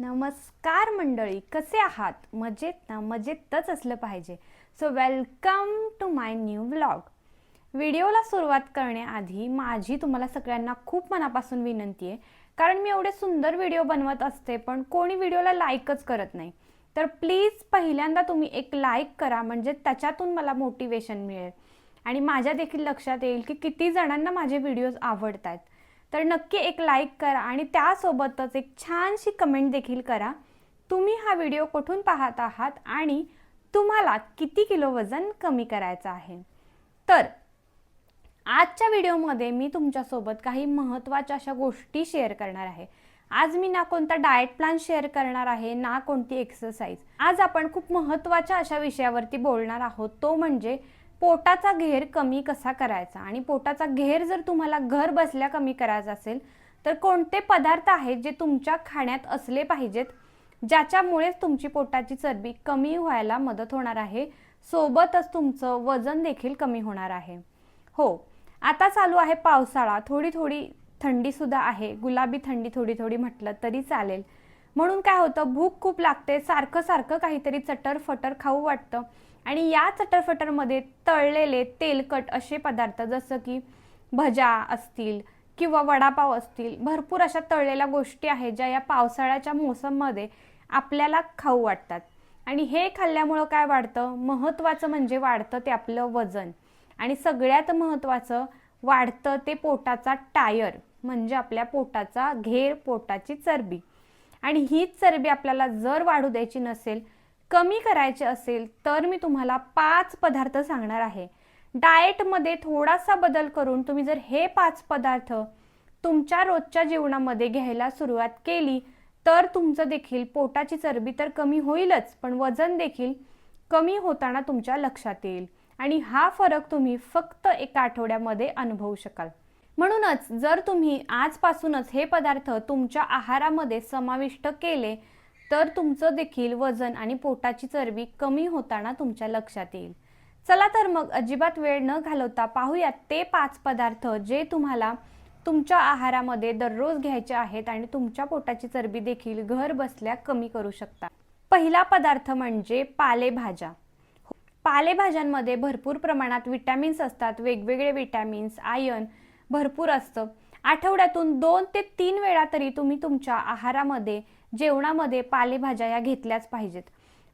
नमस्कार मंडळी कसे आहात? मजेत ना? मजेतच असलं पाहिजे. So welcome to my new vlog व्हिडिओला सुरुवात करण्याआधी माझी तुम्हाला सगळ्यांना खूप मनापासून विनंती आहे. कारण मी एवढे सुंदर व्हिडिओ बनवत असते पण कोणी व्हिडिओला लाईकच करत नाही. तर प्लीज पहिल्यांदा तुम्ही एक लाईक करा म्हणजे त्याच्यातून मला मोटिवेशन मिळेल. आणि माझ्या देखील लक्षात येईल की किती जणांना माझे व्हिडिओज आवडत आहेत तर नक्की एक लाईक करा आणि त्यासोबतच एक छानशी कमेंट देखील करा. तुम्ही हा व्हिडिओ कुठून पाहत आहात आणि तुम्हाला किती किलो वजन कमी करायचं आहे? तर आजच्या व्हिडिओमध्ये मी तुमच्यासोबत काही महत्त्वाच्या अशा गोष्टी शेअर करणार आहे. आज मी ना कोणता डाएट प्लॅन शेअर करणार आहे ना कोणती एक्सरसाइज आज आपण खूप महत्त्वाच्या अशा विषयावरती बोलणार आहोत तो म्हणजे पोटाचा घेर कमी कसा करायचा? आणि पोटाचा घेर जर तुम्हाला घर बसल्या कमी करायचा असेल तर कोणते पदार्थ आहेत जे तुमच्या खाण्यात असले पाहिजेत ज्याच्यामुळेच तुमची पोटाची चरबी कमी व्हायला मदत होणार आहे? सोबतच तुमचं वजन देखील कमी होणार आहे. हो आता चालू आहे पावसाळा. थोडी थोडी थंडीसुद्धा आहे. गुलाबी थंडी थोडी थोडी म्हटलं तरी चालेल. म्हणून काय होतं भूक खूप लागते. सारखं सारखं काहीतरी चटर फटर खाऊ वाटतं. आणि या चटरफटरमध्ये तळलेले तेलकट असे पदार्थ जसं की भजा असतील किंवा वडापाव असतील भरपूर अशा तळलेल्या गोष्टी आहेत ज्या या पावसाळ्याच्या मोसममध्ये आपल्याला खाऊ वाटतात. आणि हे खाल्ल्यामुळं काय वाढतं? महत्त्वाचं म्हणजे वाढतं ते आपलं वजन. आणि सगळ्यात महत्त्वाचं वाढतं ते पोटाचा टायर म्हणजे आपल्या पोटाचा घेर पोटाची चरबी. आणि हीच चरबी आपल्याला जर वाढू द्यायची नसेल कमी करायचे असेल तर मी तुम्हाला पाच पदार्थ सांगणार आहे. डाएटमध्ये थोडासा बदल करून तुम्ही जर हे पाच पदार्थ तुमच्या रोजच्या जीवनामध्ये घ्यायला सुरुवात केली तर तुमचं देखील पोटाची चरबी तर कमी होईलच पण वजन देखील कमी होताना तुमच्या लक्षात येईल. आणि हा फरक तुम्ही फक्त एका आठवड्यामध्ये अनुभवू शकाल. म्हणूनच जर तुम्ही आजपासूनच हे पदार्थ तुमच्या आहारामध्ये समाविष्ट केले तर तुमचं देखील वजन आणि पोटाची चरबी कमी होताना तुमच्या लक्षात येईल. चला तर मग अजिबात वेळ न घालवता पाहूयात ते पाच पदार्थ जे तुम्हाला तुमच्या आहारामध्ये दररोज घ्यायचे आहेत आणि तुमच्या पोटाची चरबी देखील घर बसल्या कमी करू शकता पहिला पदार्थ म्हणजे पालेभाज्या. पालेभाज्यांमध्ये भरपूर प्रमाणात विटॅमिन्स असतात वेगवेगळे विटॅमिन्स आयर्न भरपूर असतं. आठवड्यातून दोन ते तीन वेळा तरी तुम्ही तुमच्या आहारामध्ये जेवणामध्ये पालेभाज्या या घेतल्याच पाहिजेत.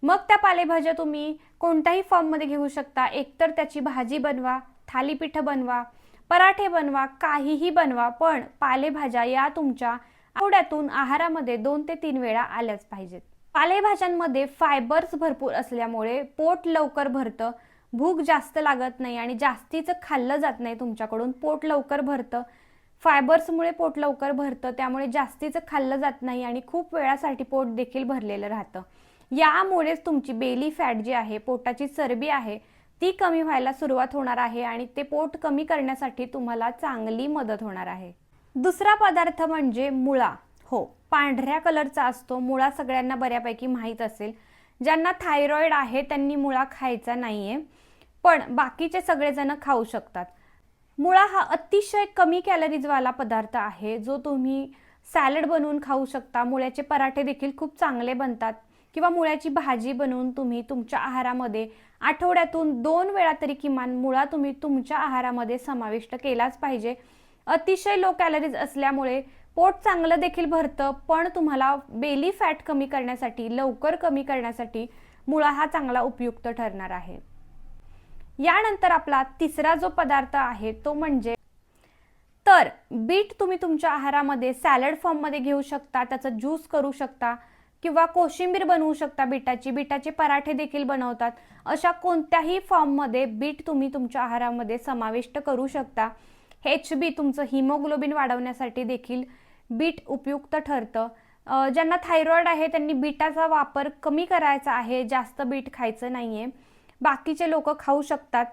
मग त्या पालेभाज्या तुम्ही कोणत्याही फॉर्ममध्ये घेऊ शकता. एकतर त्याची भाजी बनवा थालीपीठं बनवा पराठे बनवा काहीही बनवा पण पालेभाज्या या तुमच्या आठवड्यातून आहारामध्ये दोन ते तीन वेळा आल्याच पाहिजेत. पालेभाज्यांमध्ये फायबर्स भरपूर असल्यामुळे पोट लवकर भरतं भूक जास्त लागत नाही आणि जास्तीचं खाल्लं जात नाही तुमच्याकडून पोट लवकर भरतं. फायबर्समुळे पोट लवकर भरतं त्यामुळे जास्तीचं खाल्लं जात नाही आणि खूप वेळासाठी पोट देखील भरलेलं राहतं. यामुळेच तुमची बेली फॅट जी आहे पोटाची चरबी आहे ती कमी व्हायला सुरुवात होणार आहे आणि ते पोट कमी करण्यासाठी तुम्हाला चांगली मदत होणार आहे. दुसरा पदार्थ म्हणजे मुळा. हो पांढऱ्या कलरचा असतो. मुळा सगळ्यांना बऱ्यापैकी माहीत असेल. ज्यांना थायरॉईड आहे त्यांनी मुळा खायचा नाहीये पण बाकीचे सगळेजण खाऊ शकतात. मुळा हा अतिशय कमी कॅलरीजवाला पदार्थ आहे जो तुम्ही सॅलड बनवून खाऊ शकता. मुळ्याचे पराठे देखील खूप चांगले बनतात. किंवा मुळ्याची भाजी बनवून तुम्ही तुमच्या आहारामध्ये आठवड्यातून दोन वेळा तरी किमान मुळा तुम्ही तुमच्या आहारामध्ये समाविष्ट केलाच पाहिजे. अतिशय लो कॅलरीज असल्यामुळे पोट चांगलं देखील भरतं पण तुम्हाला बेली फॅट कमी करण्यासाठी लवकर कमी करण्यासाठी मुळा हा चांगला उपयुक्त ठरणार आहे. यानंतर आपला तिसरा जो पदार्थ आहे तो म्हणजे तर बीट तुम्ही तुमच्या आहारामध्ये सॅलड फॉर्ममध्ये घेऊ शकता त्याचं ज्यूस करू शकता किंवा कोशिंबीर बनवू शकता बीटाची. बीटाचे पराठे देखील बनवतात. अशा कोणत्याही फॉर्ममध्ये बीट तुम्ही तुमच्या आहारामध्ये समाविष्ट करू शकता. एच बी तुमचं हिमोग्लोबिन वाढवण्यासाठी देखील बीट उपयुक्त ठरतं. ज्यांना थायरॉइड आहे त्यांनी बीटाचा वापर कमी करायचा आहे जास्त बीट खायचं नाही आहे बाकीचे लोक खाऊ शकतात.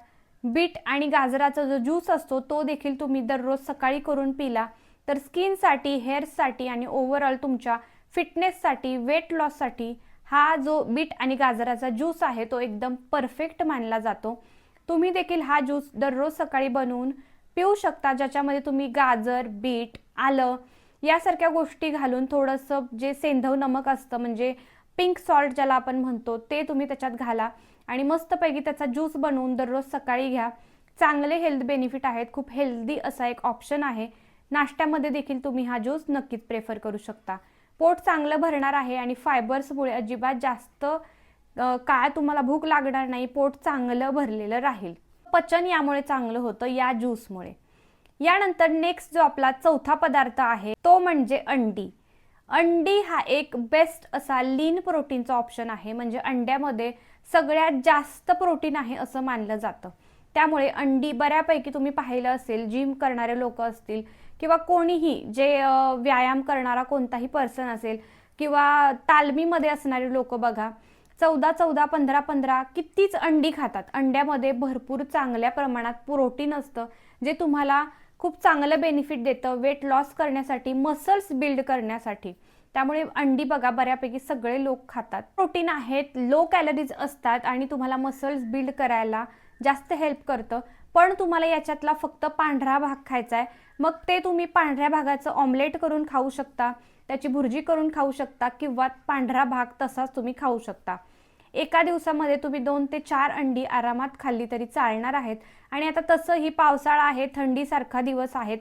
बीट आणि गाजराचा जो ज्यूस असतो तो देखील तुम्ही दररोज सकाळी करून पिला तर स्किनसाठी हेअर्ससाठी आणि ओव्हरऑल तुमच्या फिटनेससाठी वेट लॉससाठी हा जो बीट आणि गाजराचा ज्यूस आहे तो एकदम परफेक्ट मानला जातो. तुम्ही देखील हा ज्यूस दररोज सकाळी बनवून पिऊ शकता ज्याच्यामध्ये तुम्ही गाजर बीट आलं यासारख्या गोष्टी घालून थोडंसं जे सेंधव नमक असतं म्हणजे पिंक सॉल्ट ज्याला आपण म्हणतो ते तुम्ही त्याच्यात घाला. आणि मस्तपैकी त्याचा ज्यूस बनवून दररोज सकाळी घ्या. चांगले हेल्थ बेनिफिट आहेत खूप हेल्दी असा एक ऑप्शन आहे. नाश्त्यामध्ये देखील तुम्ही हा ज्यूस नक्कीच प्रेफर करू शकता. पोट चांगलं भरणार आहे आणि फायबर्समुळे अजिबात जास्त काळ तुम्हाला भूक लागणार नाही पोट चांगलं भरलेलं राहील. पचन यामुळे चांगलं होतं या ज्यूसमुळे. यानंतर नेक्स्ट जो आपला चौथा पदार्थ आहे तो म्हणजे अंडी. अंडी हा एक बेस्ट असा लीन प्रोटीनचा ऑप्शन आहे. म्हणजे अंड्यामध्ये सगळ्यात जास्त प्रोटीन आहे असं मानलं जातं. त्यामुळे अंडी बऱ्यापैकी तुम्ही पाहिलं असेल जिम करणारे लोक असतील किंवा कोणीही जे व्यायाम करणारा कोणताही पर्सन असेल किंवा तालमीमध्ये असणारे लोक बघा चौदा चौदा पंधरा पंधरा कितीच अंडी खातात. अंड्यामध्ये भरपूर चांगल्या प्रमाणात प्रोटीन असतं जे तुम्हाला खूप चांगलं बेनिफिट देतं वेट लॉस करण्यासाठी मसल्स बिल्ड करण्यासाठी. त्यामुळे अंडी बघा बऱ्यापैकी सगळे लोक खातात. प्रोटीन आहेत लो कॅलरीज असतात आणि तुम्हाला मसल्स बिल्ड करायला जास्त हेल्प करतं. पण तुम्हाला याच्यातला फक्त पांढरा भाग खायचा आहे. मग ते तुम्ही पांढऱ्या भागाचं ऑमलेट करून खाऊ शकता त्याची भुर्जी करून खाऊ शकता किंवा पांढरा भाग तसाच तुम्ही खाऊ शकता. एका दिवसामध्ये तुम्ही दोन ते चार अंडी आरामात खाल्ली तरी चालणार आहेत. आणि आता तसंही पावसाळा आहे थंडीसारखा दिवस आहेत.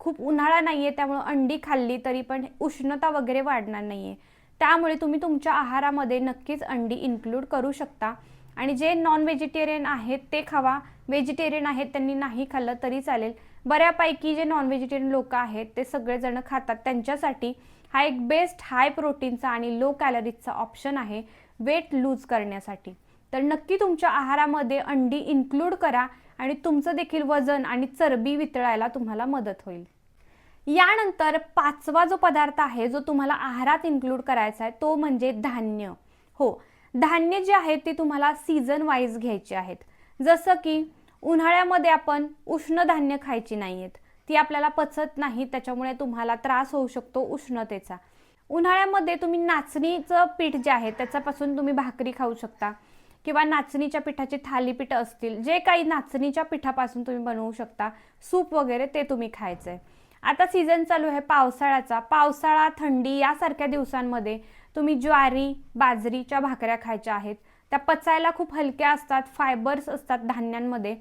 खूप उन्हाळा नाही आहे त्यामुळं अंडी खाल्ली तरी पण उष्णता वगैरे वाढणार नाही आहे त्यामुळे तुम्ही तुमच्या आहारामध्ये नक्कीच अंडी इन्क्लूड करू शकता. आणि जे नॉन व्हेजिटेरियन आहेत ते खावा. व्हेजिटेरियन आहेत त्यांनी नाही खाल्लं तरी चालेल. बऱ्यापैकी जे नॉन व्हेजिटेरियन लोक आहेत ते सगळेजण खातात. त्यांच्यासाठी हा एक बेस्ट हाय प्रोटीनचा आणि लो कॅलरीजचा ऑप्शन आहे. वेट लूज करण्यासाठी. तर नक्की तुमच्या आहारामध्ये अंडी इन्क्लूड करा आणि तुमचं देखील वजन आणि चरबी वितळायला तुम्हाला मदत होईल. यानंतर पाचवा जो पदार्थ आहे जो तुम्हाला आहारात इन्क्लूड करायचा आहे तो म्हणजे धान्य. हो धान्य जे आहेत ते तुम्हाला सीझन वाईज घ्यायचे आहेत. जसं की उन्हाळ्यामध्ये आपण उष्ण धान्य खायची नाही आहेत ती आपल्याला पचत नाही त्याच्यामुळे तुम्हाला त्रास होऊ शकतो उष्णतेचा. उन्हाळ्यामध्ये तुम्ही नाचणीचं पीठ जे आहे त्याच्यापासून तुम्ही भाकरी खाऊ शकता. किंवा नाचणीच्या पिठाचे थालीपीठ असतील जे काही नाचणीच्या पिठापासून तुम्ही बनवू शकता सूप वगैरे ते तुम्ही खायचंय. आता सीझन चालू आहे पावसाळ्याचा. पावसाळा थंडी यासारख्या दिवसांमध्ये तुम्ही ज्वारी बाजरीच्या भाकऱ्या खायच्या आहेत. त्या पचायला खूप हलक्या असतात फायबर्स असतात धान्यांमध्ये.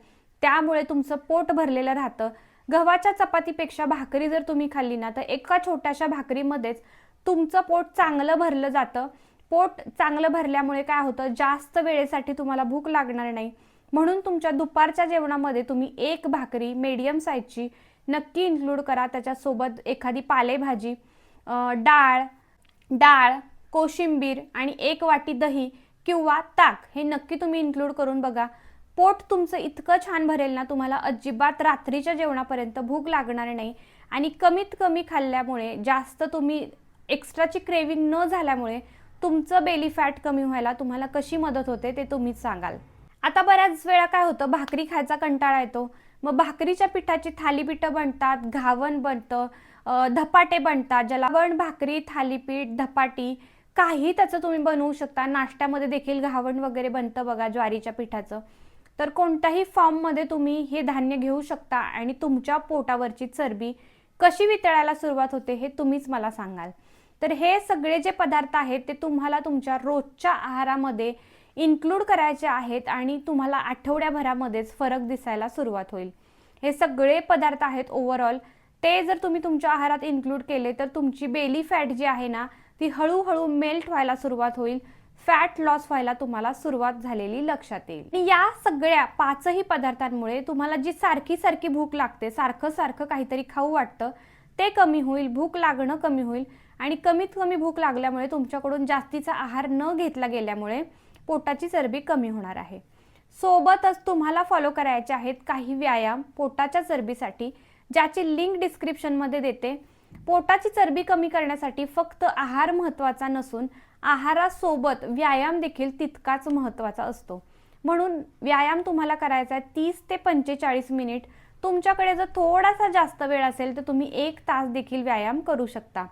त्यामुळे तुमचं पोट भरलेलं राहतं. गव्हाच्या चपातीपेक्षा भाकरी जर तुम्ही खाल्ली ना तर एका छोट्याशा भाकरीमध्येच तुमचं पोट चांगलं भरलं जातं. पोट चांगलं भरल्यामुळे काय होतं? जास्त वेळेसाठी तुम्हाला भूक लागणार नाही. म्हणून तुमच्या दुपारच्या जेवणामध्ये तुम्ही एक भाकरी मीडियम साईजची नक्की इन्क्लूड करा. त्याच्यासोबत एखादी पालेभाजी डाळ डाळ कोशिंबीर आणि एक वाटी दही किंवा ताक हे नक्की तुम्ही इन्क्लूड करून बघा. पोट तुमचं इतकं छान भरेल ना तुम्हाला अजिबात रात्रीच्या जेवणापर्यंत भूक लागणार नाही. आणि कमीत कमी खाल्ल्यामुळे जास्त तुम्ही एक्स्ट्राची क्रेविंग न झाल्यामुळे तुमचं बेली फॅट कमी व्हायला तुम्हाला कशी मदत होते ते तुम्हीच सांगाल. आता बऱ्याच वेळा काय होतं भाकरी खायचा कंटाळा येतो. मग भाकरीच्या पिठाची थालीपीठं बनतात घावण बनतं धपाटे बनतात. ज्याला वण भाकरी थालीपीठ धपाटी काही त्याचं तुम्ही बनवू शकता. नाश्त्यामध्ये देखील घावण वगैरे बनतं बघा ज्वारीच्या पिठाचं. तर कोणत्याही फॉर्ममध्ये तुम्ही हे धान्य घेऊ शकता आणि तुमच्या पोटावरची चरबी कशी वितळायला सुरुवात होते हे तुम्हीच मला सांगाल. तर हे सगळे जे पदार्थ आहेत ते तुम्हाला तुमच्या रोजच्या आहारामध्ये इन्क्लूड करायचे आहेत आणि तुम्हाला आठवड्याभरामध्येच फरक दिसायला सुरुवात होईल. हे सगळे पदार्थ आहेत ओव्हरऑल ते जर तुम्ही तुमच्या आहारात इन्क्लूड केले तर तुमची बेली फॅट जी आहे ना ती हळूहळू मेल्ट व्हायला सुरुवात होईल. फॅट लॉस व्हायला तुम्हाला सुरुवात झालेली लक्षात येईल. आणि या सगळ्या पाचही पदार्थांमुळे तुम्हाला जी सारखी सारखी भूक लागते सारखं सारखं काहीतरी खाऊ वाटतं ते कमी होईल भूक लागणं कमी होईल. आणि कमीत कमी भूक लागल्यामुळे तुमच्याकडून जास्तीचा आहार न घेतला गेल्यामुळे पोटाची चरबी कमी होणार आहे. सोबतच तुम्हाला फॉलो करायचे आहेत काही व्यायाम पोटाच्या चरबीसाठी ज्याची लिंक डिस्क्रिप्शनमध्ये देते. पोटाची चरबी कमी करण्यासाठी फक्त आहार महत्त्वाचा नसून आहारासोबत व्यायाम देखील तितकाच महत्त्वाचा असतो. म्हणून व्यायाम तुम्हाला करायचा आहे तीस ते पंचेचाळीस मिनिट. तुमच्याकडे जर थोडासा जास्त वेळ असेल तर तुम्ही एक तास देखील व्यायाम करू शकता.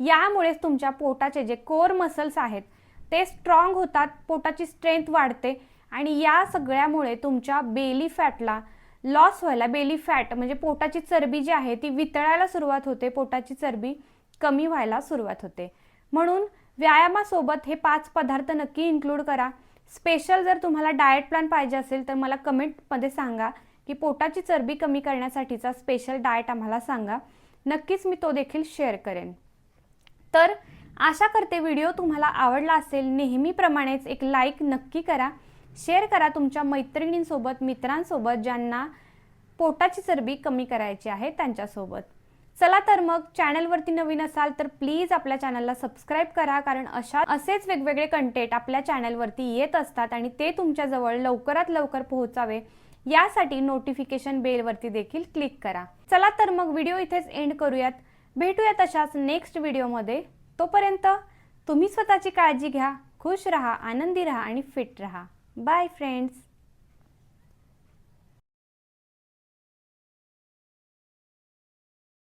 यामुळेच तुमच्या पोटाचे जे कोर मसल्स आहेत ते स्ट्रॉंग होतात पोटाची स्ट्रेंथ वाढते आणि या सगळ्यामुळे तुमच्या बेली फॅटला लॉस व्हायला बेली फॅट म्हणजे पोटाची चरबी जी आहे ती वितळायला सुरुवात होते पोटाची चरबी कमी व्हायला सुरुवात होते. म्हणून व्यायामासोबत हे पाच पदार्थ नक्की इन्क्लूड करा. स्पेशल जर तुम्हाला डाएट प्लॅन पाहिजे असेल तर मला कमेंटमध्ये सांगा की पोटाची चरबी कमी करण्यासाठीचा स्पेशल डाएट आम्हाला सांगा. नक्कीच मी तो देखील शेअर करेन. तर आशा करते व्हिडिओ तुम्हाला आवडला असेल. नेहमीप्रमाणेच एक लाईक नक्की करा. शेअर करा तुमच्या मैत्रिणींसोबत मित्रांसोबत ज्यांना पोटाची चरबी कमी करायची आहे त्यांच्यासोबत. चला तर मग चॅनलवरती नवीन असाल तर प्लीज आपल्या चॅनलला सबस्क्राईब करा. कारण अशा असेच वेगवेगळे कंटेंट आपल्या चॅनलवरती येत असतात आणि ते तुमच्याजवळ लवकरात लवकर पोहोचावे यासाठी नोटिफिकेशन बेलवरती देखील क्लिक करा. चला तर मग व्हिडिओ इथेच एंड करूयात. भेटूया तशाच नेक्स्ट व्हिडिओमध्ये तोपर्यंत तुम्ही स्वतःची काळजी घ्या खुश रहा आनंदी रहा आणि फिट रहा. Bye friends